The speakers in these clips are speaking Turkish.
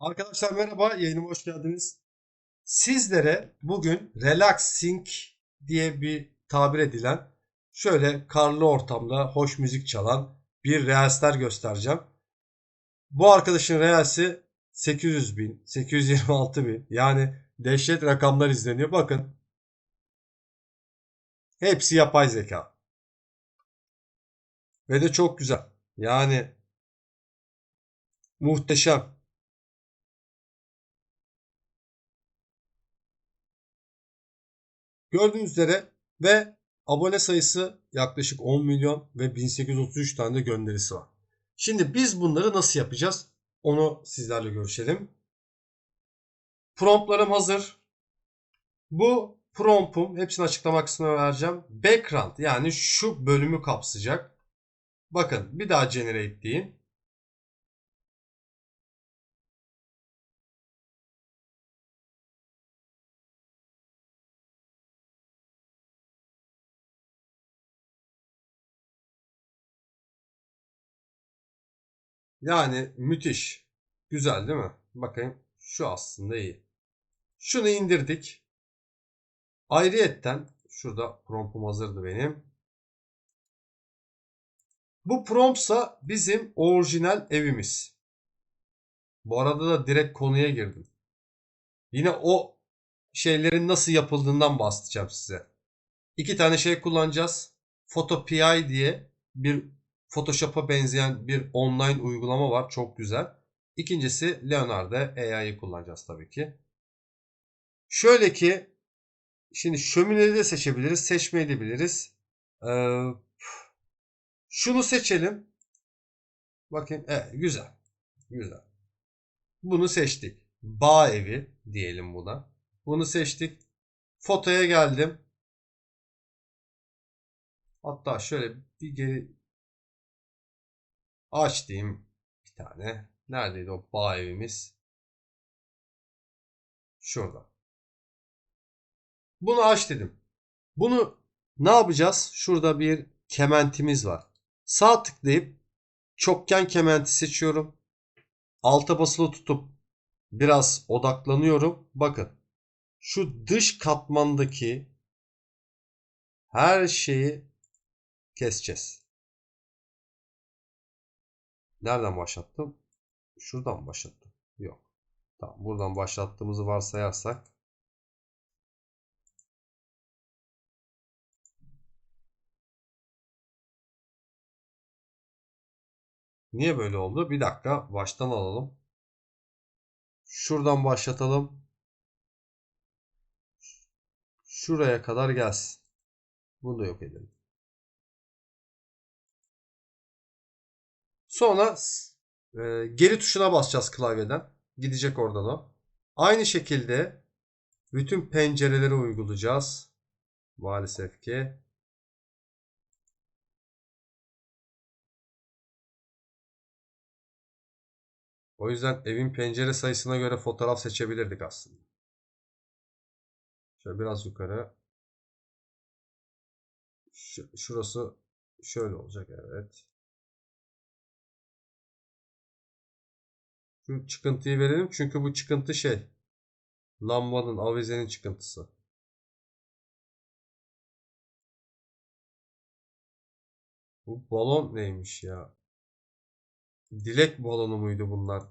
Arkadaşlar merhaba, yayınıma hoş geldiniz. Sizlere bugün relaxing diye bir tabir edilen şöyle karlı ortamda hoş müzik çalan bir reelsler göstereceğim. Bu arkadaşın reelsi 800 bin, 826 bin yani dehşet rakamlar izleniyor. Bakın hepsi yapay zeka. Ve de çok güzel. Yani muhteşem. Gördüğünüz üzere ve abone sayısı yaklaşık 10 milyon ve 1833 tane de gönderisi var. Şimdi biz bunları nasıl yapacağız? Onu sizlerle görüşelim. Promptlarım hazır. Bu promptum hepsini açıklama kısmına vereceğim. Background yani şu bölümü kapsayacak. Bakın bir daha generate deyin. Yani müthiş. Güzel değil mi? Bakın şu aslında iyi. Şunu indirdik. Ayrıyetten şurada promptum hazırdı benim. Bu promptsa bizim orijinal evimiz. Bu arada da direkt konuya girdim. Yine o şeylerin nasıl yapıldığından bahsedeceğim size. İki tane şey kullanacağız. PhotoPI diye bir Photoshop'a benzeyen bir online uygulama var. Çok güzel. İkincisi Leonardo AI'yi kullanacağız tabii ki. Şöyle ki şimdi şömineyi de seçebiliriz. Seçmeyebiliriz. Ee, şunu seçelim. Bakın evet, güzel. Güzel. Bunu seçtik. Bağ evi diyelim buna. Bunu seçtik. Fotoya geldim. Hatta şöyle bir geri Aç diyeyim bir tane. Neredeydi o bağ evimiz? Şurada. Bunu aç dedim. Bunu ne yapacağız? Şurada bir kementimiz var. Sağ tıklayıp çokgen kementi seçiyorum. Alta basılı tutup biraz odaklanıyorum. Bakın. Şu dış katmandaki her şeyi keseceğiz. Nereden başlattım? Şuradan başlattım. Yok. Tamam, buradan başlattığımızı varsayarsak Niye böyle oldu? Bir dakika baştan alalım. Şuradan başlatalım. Şuraya kadar gelsin. Bunu da yok edelim. Sonra e, geri tuşuna basacağız klavyeden. Gidecek oradan o. Aynı şekilde bütün pencereleri uygulayacağız. Maalesef ki. O yüzden evin pencere sayısına göre fotoğraf seçebilirdik aslında. Şöyle biraz yukarı. Şurası şöyle olacak evet. Çıkıntıyı verelim. Çünkü bu çıkıntı şey. Lambanın, avizenin çıkıntısı. Bu balon neymiş ya? Dilek balonu muydu bunlar?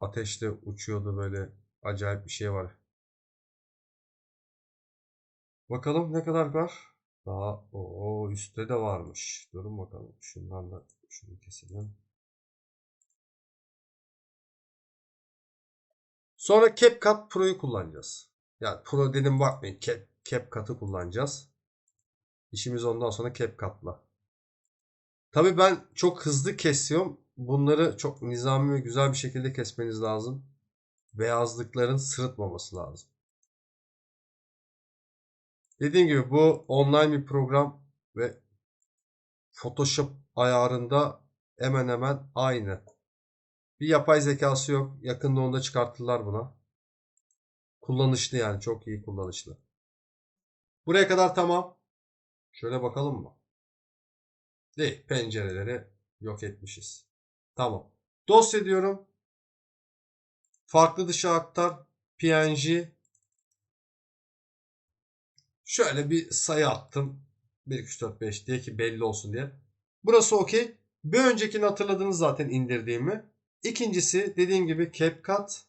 Ateşte uçuyordu böyle. Acayip bir şey var. Bakalım ne kadar var? Daha o üstte de varmış. Durun bakalım. Şundan da şunu keselim. Sonra CapCut Pro'yu kullanacağız. Yani Pro dedim bakmayın. Cap, CapCut'ı kullanacağız. İşimiz ondan sonra CapCut'la. Tabi ben çok hızlı kesiyorum. Bunları çok nizami ve güzel bir şekilde kesmeniz lazım. Beyazlıkların sırıtmaması lazım. Dediğim gibi bu online bir program ve Photoshop ayarında hemen hemen aynı. Bir yapay zekası yok. Yakında onda çıkarttılar buna. Kullanışlı yani. Çok iyi kullanışlı. Buraya kadar tamam. Şöyle bakalım mı? Değil. Pencereleri yok etmişiz. Tamam. Dosya diyorum. Farklı dışa aktar. PNG. Şöyle bir sayı attım. 1, 2, 3, 4, 5 diye ki belli olsun diye. Burası okey. Bir öncekini hatırladınız zaten indirdiğimi. İkincisi dediğim gibi CapCut.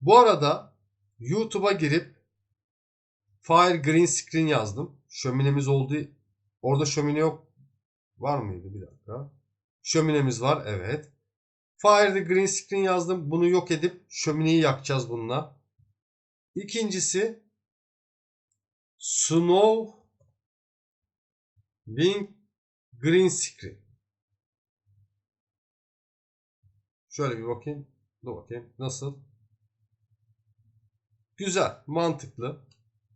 Bu arada YouTube'a girip Fire Green Screen yazdım. Şöminemiz oldu. Orada şömine yok. Var mıydı? Bir dakika. Şöminemiz var. Evet. Fire the Green Screen yazdım. Bunu yok edip şömineyi yakacağız bununla. İkincisi Snow Wing Green Screen. Şöyle bir bakayım. Dur bakayım. Nasıl? Güzel. Mantıklı.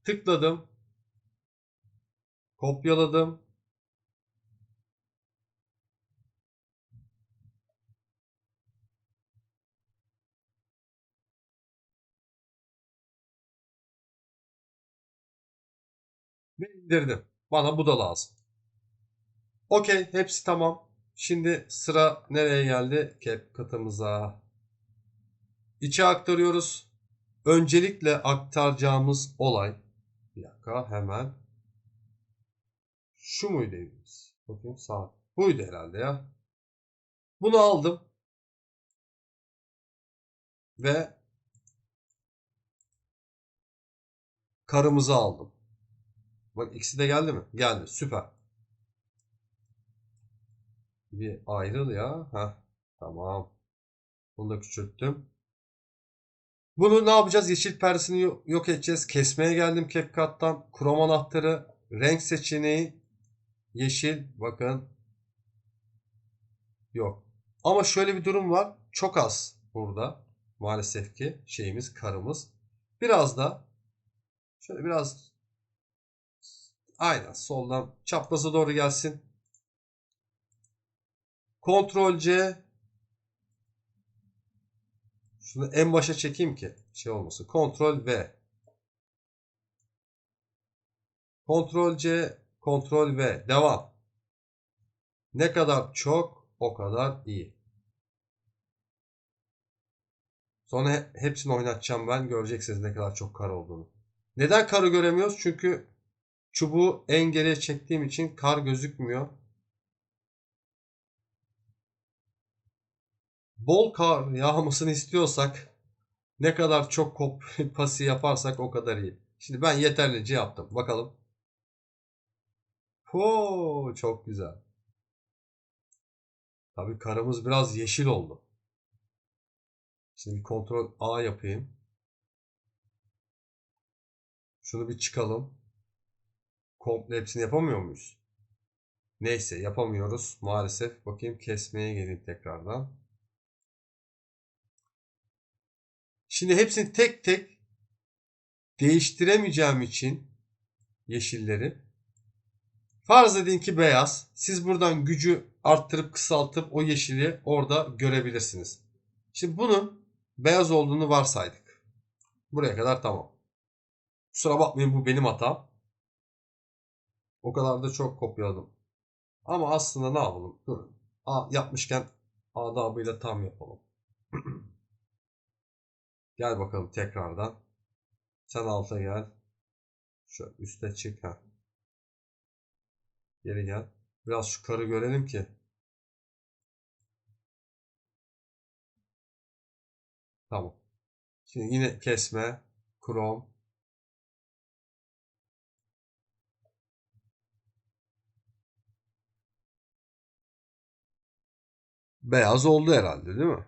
Tıkladım. Kopyaladım. Ve indirdim. Bana bu da lazım. Okey. Hepsi tamam. Şimdi sıra nereye geldi? CapCut'ımıza. İçe aktarıyoruz. Öncelikle aktaracağımız olay. Bir dakika hemen. Şu muydu evimiz? Bakayım sağ. Buydu herhalde ya. Bunu aldım. Ve karımızı aldım. Bak ikisi de geldi mi? Geldi. Süper. Bir ayrıl ya. Heh. Tamam. Bunu da küçülttüm. Bunu ne yapacağız? Yeşil perdesini yok edeceğiz. Kesmeye geldim CapCut'tan. Krom anahtarı, renk seçeneği, yeşil. Bakın. Yok. Ama şöyle bir durum var. Çok az burada. Maalesef ki şeyimiz, karımız. Biraz da şöyle biraz aynen soldan çapraza doğru gelsin. Ctrl C şunu en başa çekeyim ki şey olmasın. Ctrl V. Ctrl C, Ctrl V. Devam. Ne kadar çok o kadar iyi. Sonra hepsini oynatacağım ben. Göreceksiniz ne kadar çok kar olduğunu. Neden karı göremiyoruz? Çünkü çubuğu en geriye çektiğim için kar gözükmüyor. Bol kar yağmasını istiyorsak ne kadar çok kop pası yaparsak o kadar iyi. Şimdi ben yeterlice yaptım. Bakalım. Oo, çok güzel. Tabii karımız biraz yeşil oldu. Şimdi bir kontrol A yapayım. Şunu bir çıkalım. Komple hepsini yapamıyor muyuz? Neyse yapamıyoruz maalesef. Bakayım kesmeye gelin tekrardan. Şimdi hepsini tek tek değiştiremeyeceğim için yeşilleri farz edin ki beyaz. Siz buradan gücü arttırıp kısaltıp o yeşili orada görebilirsiniz. Şimdi bunun beyaz olduğunu varsaydık. Buraya kadar tamam. Kusura bakmayın bu benim hatam. O kadar da çok kopyaladım. Ama aslında ne yapalım? Durun. A, yapmışken adabıyla tam yapalım. Gel bakalım tekrardan. Sen alta gel. Şu üste çık. ha. Geri gel. Biraz şu karı görelim ki. Tamam. Şimdi yine kesme. Chrome. Beyaz oldu herhalde değil mi?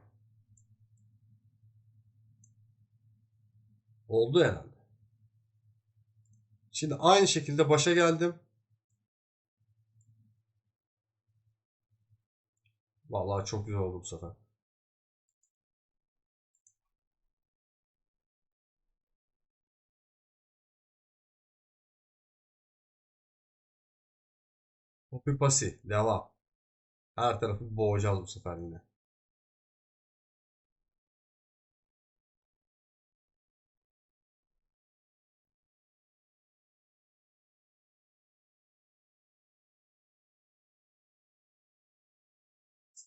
Oldu herhalde. Şimdi aynı şekilde başa geldim. Vallahi çok güzel oldu bu sefer. Copy pasi. Devam. Her tarafı boğacağız bu sefer yine.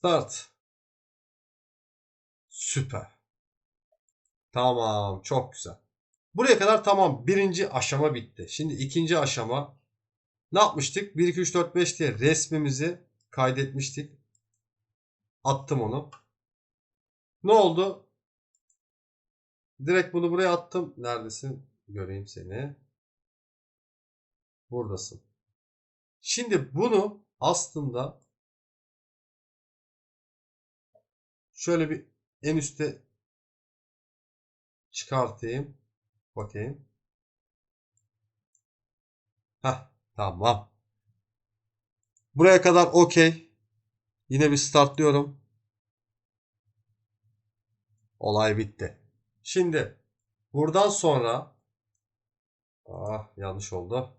Start. Süper. Tamam. Çok güzel. Buraya kadar tamam. Birinci aşama bitti. Şimdi ikinci aşama. Ne yapmıştık? 1, 2, 3, 4, 5 diye resmimizi kaydetmiştik. Attım onu. Ne oldu? Direkt bunu buraya attım. Neredesin? Göreyim seni. Buradasın. Şimdi bunu aslında şöyle bir en üste çıkartayım. Bakayım. Heh, tamam. Buraya kadar okey. Yine bir startlıyorum. Olay bitti. Şimdi buradan sonra ah yanlış oldu.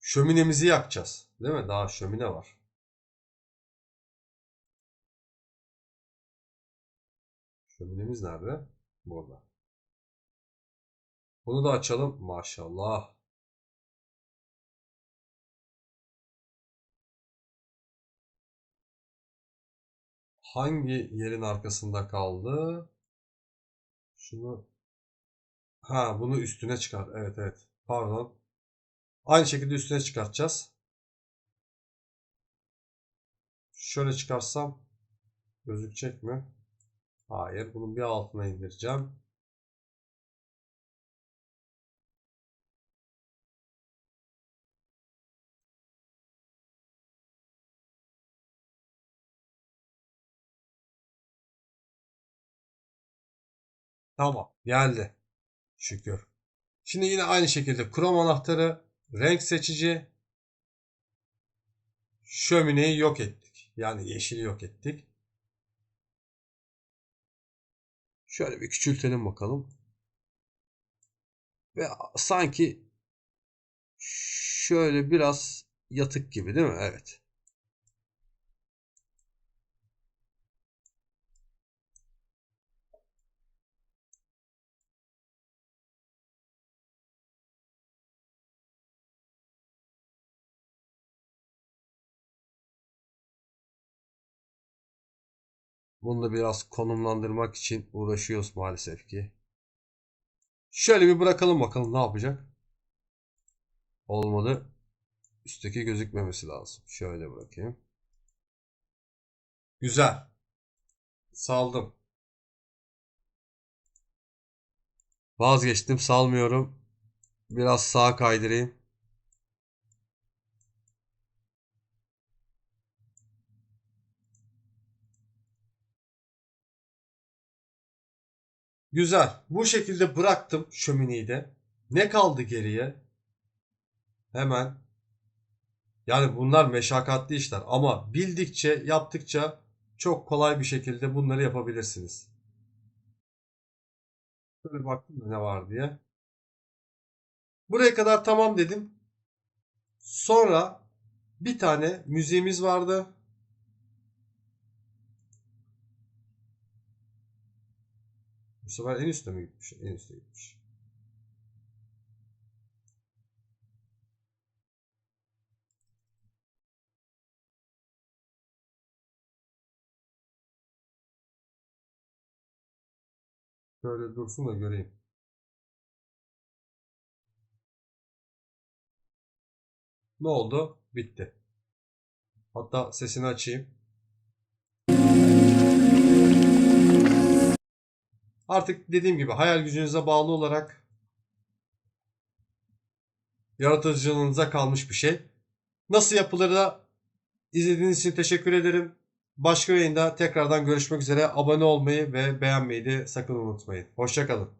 Şöminemizi yakacağız. Değil mi? Daha şömine var. Şöminemiz nerede? Burada. Bunu da açalım. Maşallah. Hangi yerin arkasında kaldı? Şunu Ha bunu üstüne çıkar. Evet evet. Pardon. Aynı şekilde üstüne çıkartacağız. Şöyle çıkarsam gözükecek mi? Hayır. Bunun bir altına indireceğim. Tamam. Geldi. Şükür. Şimdi yine aynı şekilde Chrome anahtarı, renk seçici, şömineyi yok ettik. Yani yeşili yok ettik. Şöyle bir küçültelim bakalım. Ve sanki şöyle biraz yatık gibi değil mi? Evet. Bunu da biraz konumlandırmak için uğraşıyoruz maalesef ki. Şöyle bir bırakalım bakalım ne yapacak. Olmadı. Üstteki gözükmemesi lazım. Şöyle bırakayım. Güzel. Saldım. Vazgeçtim salmıyorum. Biraz sağa kaydırayım. Güzel. Bu şekilde bıraktım şömineyi de. Ne kaldı geriye? Hemen. Yani bunlar meşakkatli işler ama bildikçe, yaptıkça çok kolay bir şekilde bunları yapabilirsiniz. Şöyle baktım da ne var diye. Buraya kadar tamam dedim. Sonra bir tane müziğimiz vardı. Bu sefer en üstte mi gitmiş? En üstte gitmiş. Şöyle dursun da göreyim. Ne oldu? Bitti. Hatta sesini açayım. Artık dediğim gibi hayal gücünüze bağlı olarak yaratıcılığınıza kalmış bir şey. Nasıl yapılır da izlediğiniz için teşekkür ederim. Başka yayında tekrardan görüşmek üzere. Abone olmayı ve beğenmeyi de sakın unutmayın. Hoşçakalın.